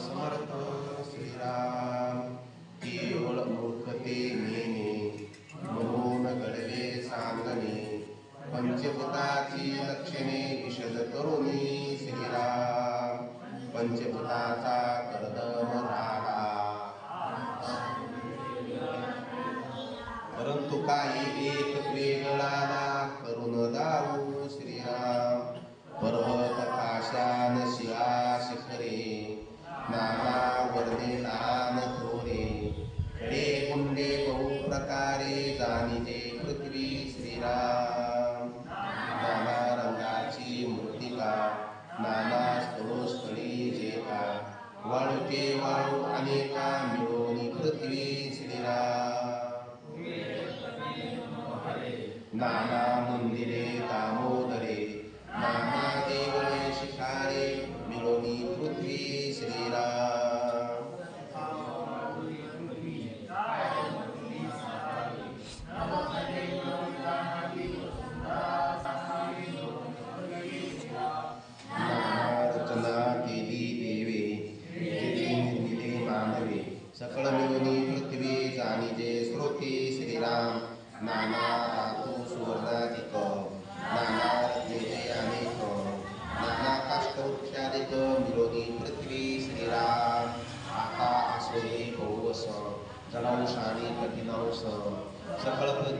समर्थ श्रीराम। केवळ मूर्खते नेणे म्हणून घडले सांगणे पंचभूताची लक्षणे विशद करुणी श्रीराम। पंचभूताचा कर्दम झाला परंतु काही एक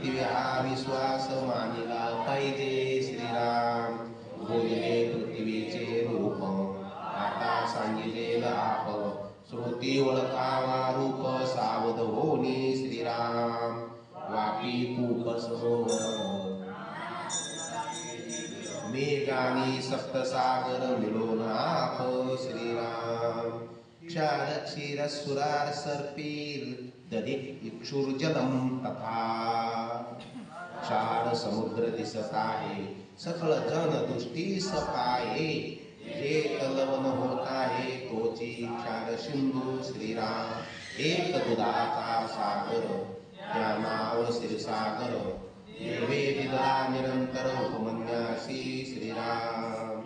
सकळ विश्वास मानिला पाहिजे श्रीराम। बोलिले पृथ्वीचे रूप आता सांगितलेलं आप श्रुती ओळखावा रूप सावध होनी श्रीराम। वापी खूप मेघानी सप्तसागर दधी इक्षुर्जलम तथा। क्षार समुद्र दिसत आहे सकळ जन दृष्टी सपाये जे तलवन होत आहे तोची क्षार सिंधू श्रीराम एक दुधाचा सागर त्या नाव श्रीसागर देवे दिला निरंतर उपमन्यासी श्रीराम।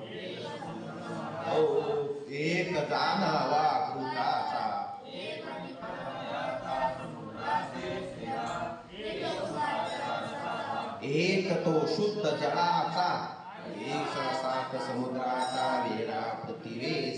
एक जाणावा एक तो शुद्ध जलाचा एक सात समुद्राचा वेळा प्रतिवेश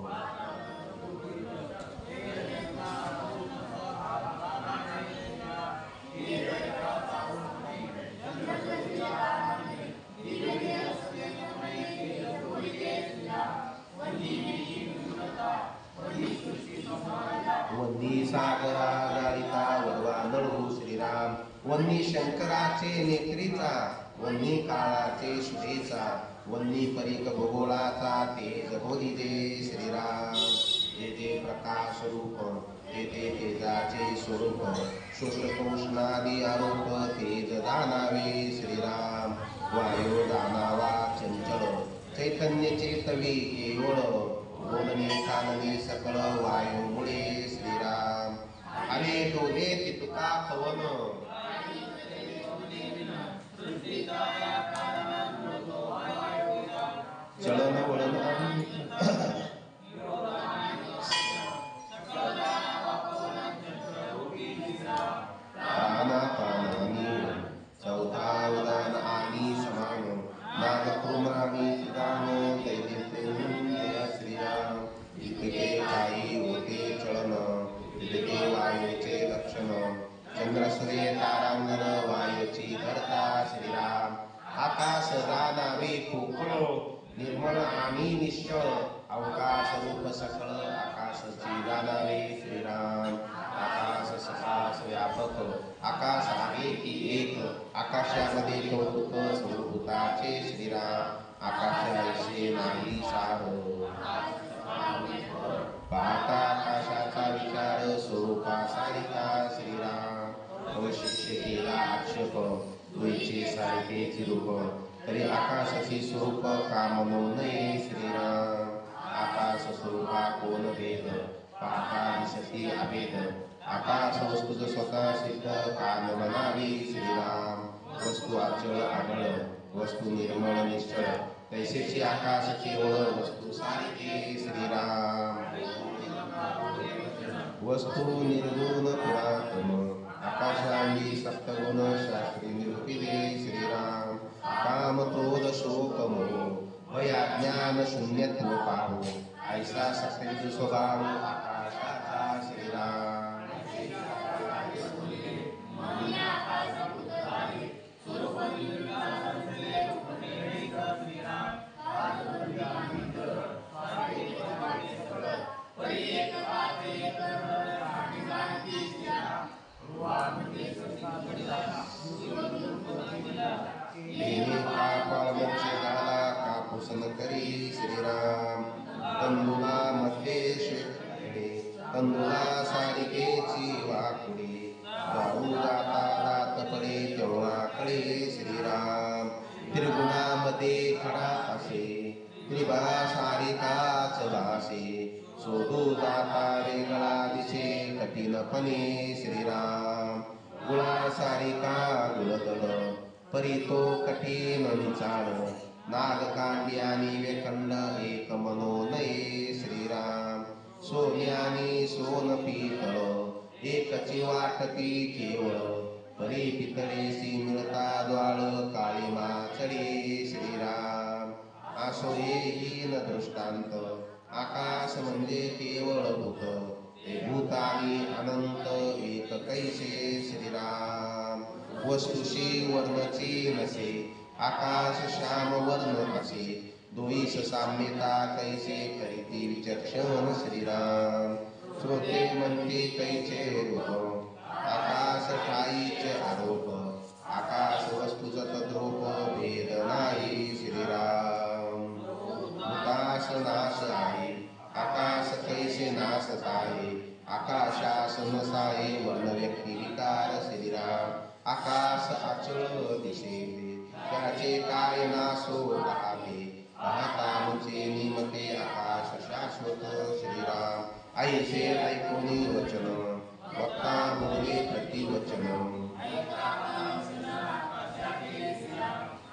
वन्नी सागरा गालिता वरवा श्रीराम. वन्नी शंकराचे नेत्रीचा वन्नी काळाचे सुरेचा वन्नी परीक भूगोळाचा तेज दे श्रीराम. जे जे प्रकाश रूप ते ते तेजाचे स्वरूप शुक्लकृष्णादी आरोप तेज दानावे श्रीराम. वायू दानावा चंचल चैतन्य चेतवी केवळ. बोलणे कानने सकळ वायुमुळे श्रीराम अरे तो देत तुका आकाश जाणावे पोकळ निर्मळ आणि निश्चळ. अवकाश रूप सकळ आकाशाची जाणावे श्रीराम. आकाश सकाश व्यापक आकाश आहे की एक. आकाशामध्ये कौतुक स्वरूपाचे श्रीराम. आकाशाविषयी नाही सार. पाहता आकाशाचा विचार स्वरूपा सारिका श्रीराम. अवशिष्य केला आक्षेप. तुझे सारिकेचे रूप. तरी आकाशाची स्वरूप काम नये श्रीराम. आकाश स्वरूपा कोण भेद? पाहता दिसती अभेद. आकाश वस्तूच स्वतः सिद्ध काम म्हणावी श्रीराम. वस्तू अचळ आढळ वस्तू निर्मळ निश्चळ. तैसेची आकाशाची ओळ? वस्तू सारखी श्रीराम. वस्तू निर्गुण पुरातन. आकाशांनी सप्तगुण शास्त्री श्रीराम काम क्रोध शोक मोह भयाज्ञान शून्यत्व पाहू ऐसा सत्य स्वभाव आकाशाचा श्रीराम कठीणपणे श्रीराम. गुळासारिका सारिका परितो परी तो कठीण विचार. नागकांडी आणि वेखंड एक मनो नये श्रीराम. सोन्यानी सोन पितळ एकची वाटती केवळ. परी पितळेशी मिळता द्वाळ काळीमा चढे श्रीराम. असो येईन दृष्टांत आकाश म्हणजे केवळ भूत. ते भूतानी अनंत एक कैसे श्रीराम। वस्तुशी वर्णचे नसे आकाश श्याम वर्ण असे दोईस साम्यता कैसे करीती विचक्षण श्रीराम। श्रोते म्हणते कैचे रूप आकाश ठाईचे आरोप आकाश ऐसे ऐकुनी वचन वक्ता प्रतिवचन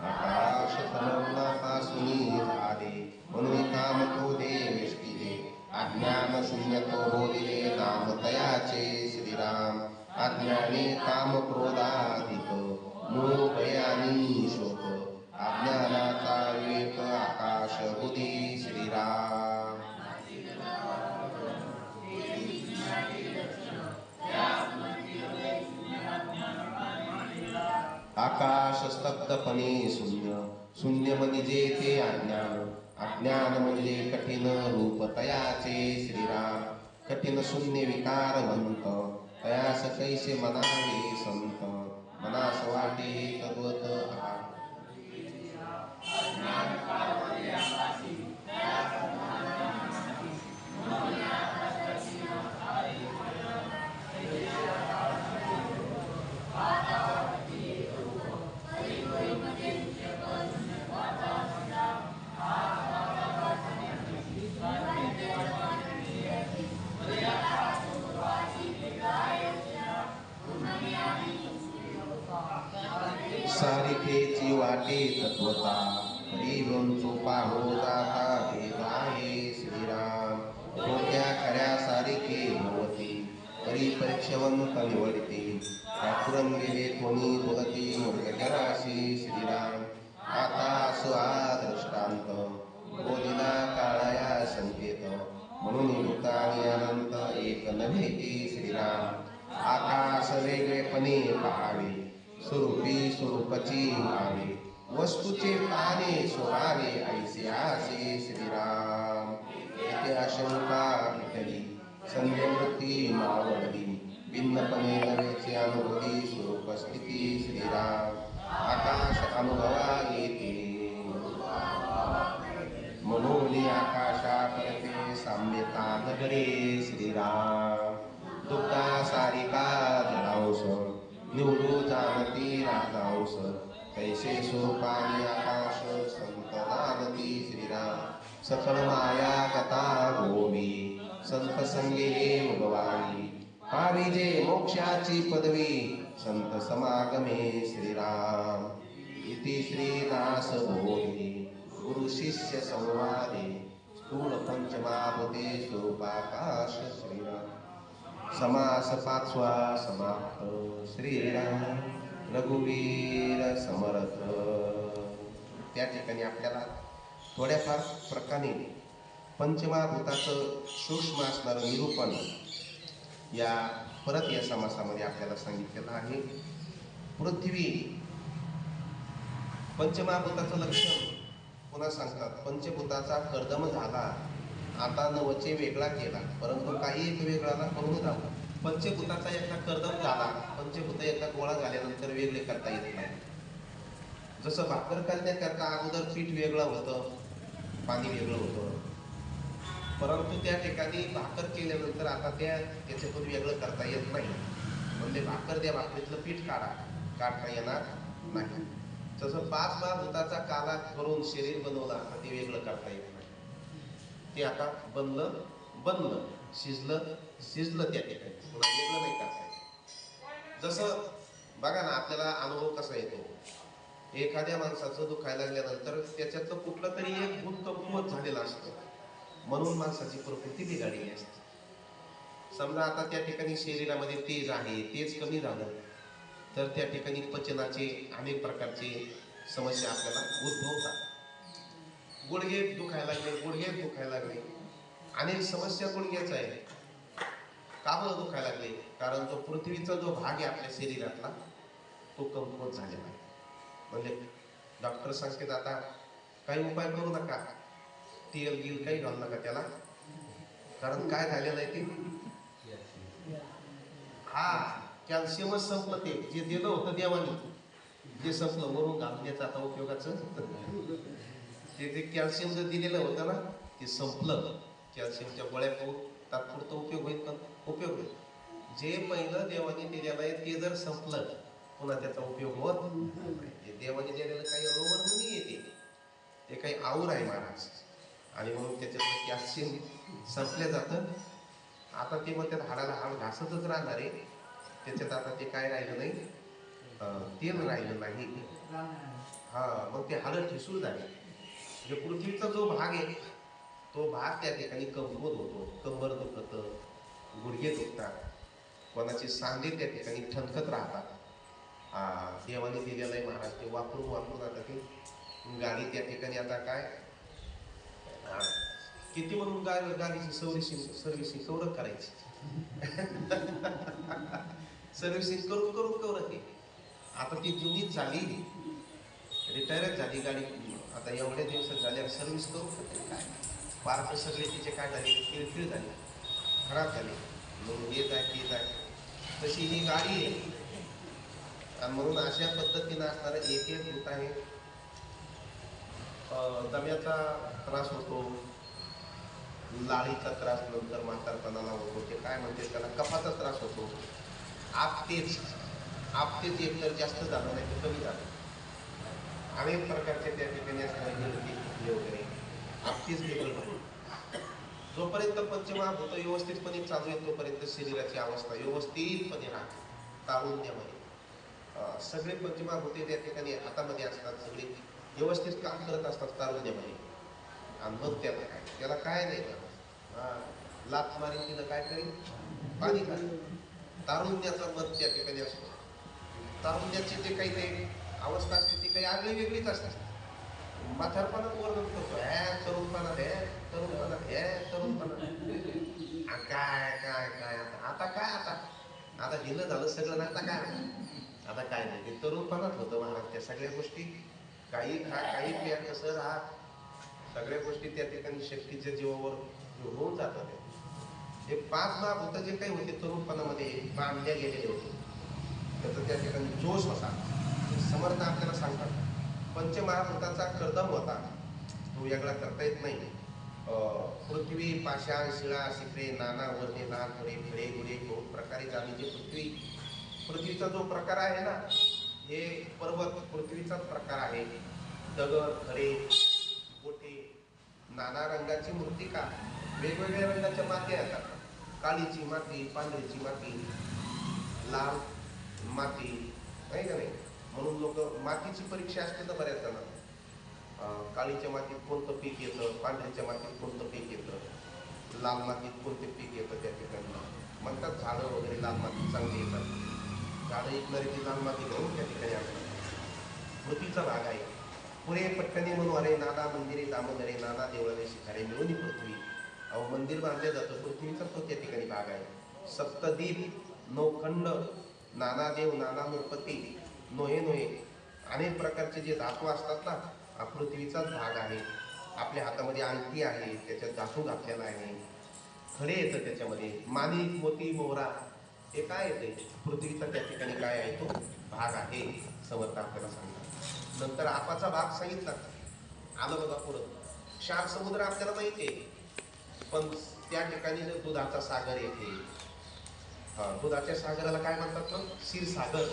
आकाश काम तो देवेश अज्ञान शून्य तो नाम तयाचे श्रीराम अज्ञाने काम क्रोधात आकाश शून्य. शून्य म्हणजे ते अज्ञान अज्ञान म्हणजे कठीण रूप तयाचे श्रीराम. कठीण शून्य विकार म्हणत तयास कैसे मनावे संत. मनास वाटे तद्वत हा सारिकेची वाटे तत्वता हरिवंचो पाहो जाता भेद आहे श्रीराम. कोणत्या खऱ्या सारिके भवती परी परीक्षवंत निवडते ठाकुरन गेले कोणी भगती मृगजराशी श्रीराम. आता असो हा दृष्टांत बोधिना काळाया संकेत. म्हणून भूत अनंत एक नव्हे श्रीराम. आकाश वेगळेपणे पहावे. स्वरूपी स्वरूपाची भावे वस्तूचे पाने स्वभावे ऐसे आसे श्रीराम. इथे आशंका मिटली. संध्यावृत्ती मावळली. भिन्नपणे नवेचे अनुभवी स्वरूप स्थिती श्रीराम. आकाश अनुभवा येते. मनोनी आकाशा करते साम्यता नगरे श्रीराम. दुःखा सारिका निवडू जानती राजांश कैसे स्वरूपाने आकाश संत श्रीराम. सकलमाया कथा गोवी संत संगे भगवानी. पाविजे मोक्षाची पदवी संत समागमे श्रीराम. इति श्रीदास बोधे गुरु शिष्य संवादे. स्थूल पंचमाभूते स्वरूपाकाश श्रीराम. समास पाचवा समाप्त श्रीराम रघुवीर समर्थ त्या ठिकाणी आपल्याला थोड्याफार प्रकारे पंचमहाभूताचं सूक्ष्म असणारं निरूपण या परत या समासामध्ये आपल्याला सांगितलेलं आहे. पृथ्वी पंचमहाभूताचं लक्षण पुन्हा सांगतात. पंचभूताचा कर्दम झाला. आता नवचे वेगळा केला परंतु काही एक वेगळा करून झाला पंचभूताचा एकदा कर्दम झाला पंचभूत एकदा गोळा झाल्यानंतर वेगळे करता येत नाही. जसं भाकर करण्याकरता अगोदर पीठ वेगळं होतं पाणी वेगळं होतं. परंतु त्या ठिकाणी भाकर केल्यानंतर आता त्या त्याच्यातून वेगळं करता येत नाही. म्हणजे भाकर त्या भाकरीतलं पीठ काढा काढता येणार नाही. तसं पाच महाभूताचा काला करून शरीर बनवला ते वेगळं करता येत नाही. ते आता बनलं बनलं. शिजलं शिजलं त्या ठिकाणी. पुन्हा वेगळं नाही करता जसं बघा ना आपल्याला अनुभव कसा येतो? एखाद्या माणसाचं दुखायला लागल्यानंतर त्याच्यातलं कुठलं तरी एक गुण झालेलं असतं. म्हणून माणसाची प्रकृती बिघाडलेली असते. समजा आता त्या ठिकाणी शरीरामध्ये तेज आहे तेज कमी झालं तर त्या ठिकाणी पचनाचे अनेक प्रकारचे समस्या आपल्याला उद्भवतात. गुडघे दुखायला लागले गुडघे दुखायला लागले. आणि समस्या गुडघ्याचा आहे. का बरं दुखायला लागले. कारण तो पृथ्वीचा जो भाग आहे आपल्या शरीरातला तो कमकुवत झालेला आहे. म्हणजे डॉक्टर सांगतात आता काही उपाय करू नका. तेल गिल काही घालू नका त्याला. कारण काय झालेलं आहे ते? हा कॅल्शियमच संपलं ते. जे दिलं होतं देवानी जे संपलं. वरून घालण्याचं आता उपयोगाचं? ते जे कॅल्शियम जर दिलेलं होतं ना ते संपलं. कॅल्शियमच्या गोळ्या तात्पुरता उपयोग होईल का? उपयोग होईल. जे पहिलं देवाने दिलेलं आहे ते जर संपलं पुन्हा त्याचा उपयोग होत देवाने दिलेलं काही अणुवर नाही येते ते. काही आऊर आहे महाराज. आणि म्हणून त्याच्यातलं कॅल्शियम संपलं जातं. आता ते मग त्यात हाडाला हाड घासतच राहणार आहे. त्याच्यात आता ते काय राहिलं नाही? तेल राहिलं नाही. हा मग ते हाडं ठिसूळ झाले. म्हणजे पृथ्वीचा जो भाग आहे तो भाग त्या ठिकाणी कमकुवत होतो. कंबर दुखत गुडघे दुखतात कोणाचे सांधे त्या ठिकाणी ठणकत राहतात. देवाने दिलेलं आहे महाराज ते वापरून वापरून आता ते. गाडी त्या ठिकाणी आता काय? किती म्हणून गाडी गाडीची सर्व्हिसिंग सर्व्हिसिंग कवरच करायची? सर्व्हिसिंग करून करून कवरत आता ती जुनीच झाली रिटायरच झाली गाडी. आता एवढ्या दिवसात झाल्या सर्व्हिस करू शकते काय? पार्क सगळे तिचे काय झाले? किळकिळ झाली. खराब झाली. म्हणून येत आहे येत आहे तशी ही गाडी आहे. म्हणून अशा पद्धतीनं असणारं एक एक होत आहे. दम्याचा त्रास होतो. लाळीचा त्रास नंतर म्हातारपणाला होतो. ते काय म्हणते त्याला? कफाचा त्रास होतो. आपतेच आपतेच एकतर जास्त झालं नाही तर कमी झालं. अनेक प्रकारचे त्या ठिकाणी असणारे गिरकी फुटले वगैरे. आपतेच बिघडलं जोपर्यंत पंचमहाभूत व्यवस्थितपणे चालू आहे तोपर्यंत शरीराची अवस्था व्यवस्थितपणे राहते. तारुण्यामध्ये सगळे सगळे पंचमहाभूते त्या ठिकाणी हातामध्ये असतात सगळे व्यवस्थित काम करत असतात तारुण्यामध्ये आणि मग त्याला काय? त्याला काय नाही त्याला हा, लाथ मारी तिला काय करेल पाणी काय तारुण्याचा मत त्या ठिकाणी असतो. तारुण्याची जे काही ते अवस्था असते ती काही आगळी वेगळीच असते. म्हातारपणात वर्णन करतो ह्या तरुणपणात हे तरुणपणात हे तरुणपणात काय काय काय आता आता काय आता? आता दिलं झालं सगळं ना आता काय? आता काय नाही ते तरुणपणात होतं महाराज त्या सगळ्या गोष्टी. काही खा काही प्या कसं राहा सगळ्या गोष्टी त्या ठिकाणी शक्तीच्या जीवावर होऊन जातात हे पाच भाग होतं जे काही होते तरुणपणामध्ये बांधल्या गेलेले होते. त्याचा त्या ठिकाणी जोश होता समर्थ आपल्याला सांगतात. पंचमहाभूताचा कर्दम होता. तो वेगळा करता येत नाही. पृथ्वी पाषाण शिळा शिखरे नाना वरणे लहान थोडे फिडे गुडे दोन प्रकारे जाणी जे पृथ्वी पृथ्वीचा जो प्रकार आहे ना हे पर्वत पृथ्वीचाच प्रकार आहे. दगड खडे गोटे नाना रंगाची मूर्तिका वेगवेगळ्या रंगाच्या माती येतात. काळीची माती पांढरीची माती लाल माती नाही का नाही? म्हणून लोक मातीची परीक्षा असते ना बऱ्याच जणांना. काळीच्या मातीत कोणतं पीक येतं पांढरीच्या मातीत कोणतं पीक येतं लाल मातीत कोणते पीक येतं त्या ठिकाणी. म्हणतात झाडं वगैरे लाल मातीत चांगली येतात. झाडं इकणारी ती लाल माती घेऊन त्या ठिकाणी आणतात पृथ्वीचा भाग आहे. पुरे पट्टणी म्हणून अरे नाना मंदिरे दामोदरे नाना देवळाने शिखारे मिळून पृथ्वी. अहो मंदिर बांधलं जातं पृथ्वीचा तो त्या ठिकाणी भाग आहे. सप्तदीप नौखंड नाना देव नाना नृपती नोहे नोहे अनेक प्रकारचे जे धातू असतात ना हा पृथ्वीचाच भाग आहे. आपल्या हातामध्ये अंगठी आहे त्याच्यात धातू घातलेला आहे. खडे येतं त्याच्यामध्ये. माणिक मोती मोहरा हे काय येते पृथ्वीचा त्या ठिकाणी काय आहे तो भाग आहे समर्थ आपल्याला सांगतात. नंतर आपाचा भाग सांगितला. आलं बघा पुढं. क्षार समुद्र आपल्याला माहिती आहे. पण त्या ठिकाणी दुधाचा सागर येते. हा दुधाच्या सागराला काय म्हणतात मग? क्षीरसागर.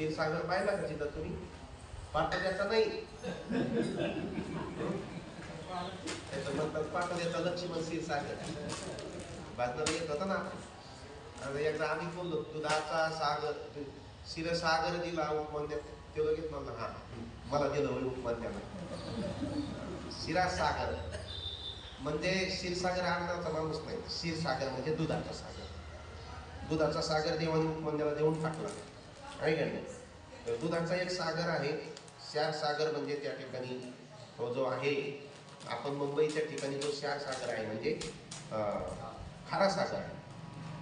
क्षीरसागर पाहिला का तिथं तुम्ही? पाटल्याचा नाही. त्याचं म्हणतात पाटल्याचा लक्ष्मण क्षीरसागर. बातम्या येत होता ना. आणि एकदा आम्ही बोललो दुधाचा सागर क्षीरसागर दिला उपमान्यात ते लगेच म्हणलं हा मला दिलं होईल उपमान्याला क्षीरासागर. म्हणजे क्षीरसागर आणण्याचा माणूस नाही. क्षीरसागर म्हणजे दुधाचा सागर. दुधाचा सागर देवाने उपमान्याला देऊन टाकला. आहे का नाही तर दुधाचा एक सागर आहे. क्षार सागर म्हणजे त्या ठिकाणी तो जो आहे आपण मुंबईच्या ठिकाणी जो क्षार सागर आहे म्हणजे खारा सागर. आहे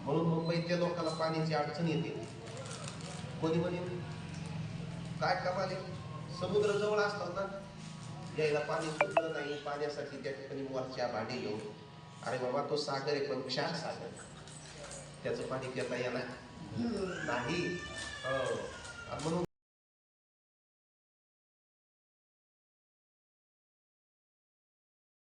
म्हणून मुंबईतल्या लोकांना पाण्याची अडचण येते. कोणी म्हणे काय कमाले समुद्र जवळ असतात ना यायला पाणी सुटलं नाही. पाण्यासाठी त्या ठिकाणी वरच्या भांडी घेऊन. अरे बाबा तो सागर आहे पण क्षार सागर. त्याचं पाणी घेता येणार. नाही हो. म्हणून